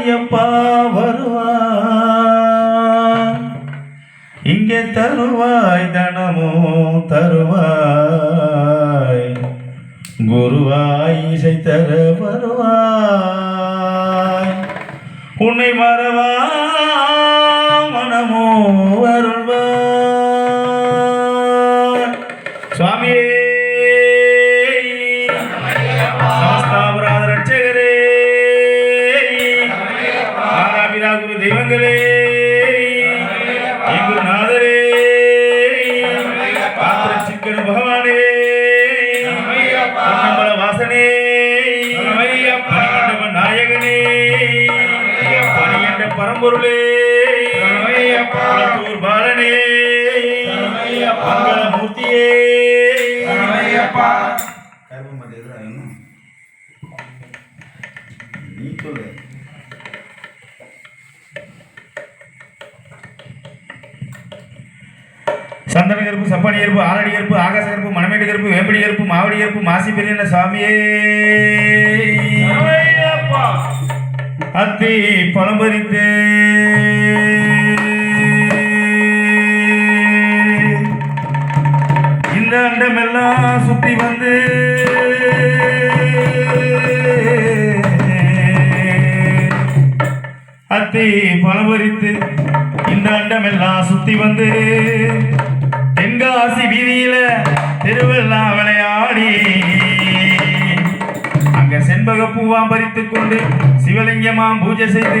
ஐயப்பா வருவார். இங்கே தருவாய் தனமோ தருவாய். குருவாய் இசை தர வருவாய். உன்னை மறவா மனமோ வருவார் சுவாமியே. ஆராபிரா குரு தெய்வங்களே என் நாதரே பாத்திர சிக்கன பகவானே பொன்னம்பல வாசனே மணிமண்டப நாயகனே பணியண்ட பரம்பொருளே குளத்தூர் பாலனே மங்களமூர்த்தியே. நீ சொல்லு. சந்தன கருப்பு சப்பானி கருப்பு ஆலடி கருப்பு ஆகாச கருப்பு மணமேடு கருப்பு வேம்படி கருப்பு மாவடி கருப்பு மாசி பெரிய சாமியே? அத்தி பழம்பறித்து இந்த அண்டமெல்லாம் சுத்தி வந்து அத்தி பழம்பறித்து இந்த அண்டமெல்லாம் சுத்தி வந்து செண்பக பூவாம் பறித்து கொண்டு சிவலிங்கமாம் பூஜை செய்து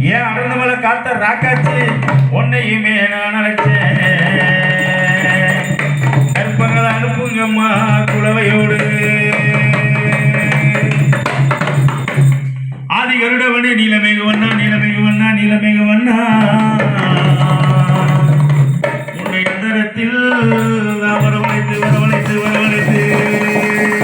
ஏன் அடர்ந்தமலை காத்த ராக்காச்சி? உன்னையுமே நான் அழைச்சேன். கற்பங்களை அனுப்புங்கம்மா குலவையோடு. ஆதி கருடவனே நீலமேகுவன்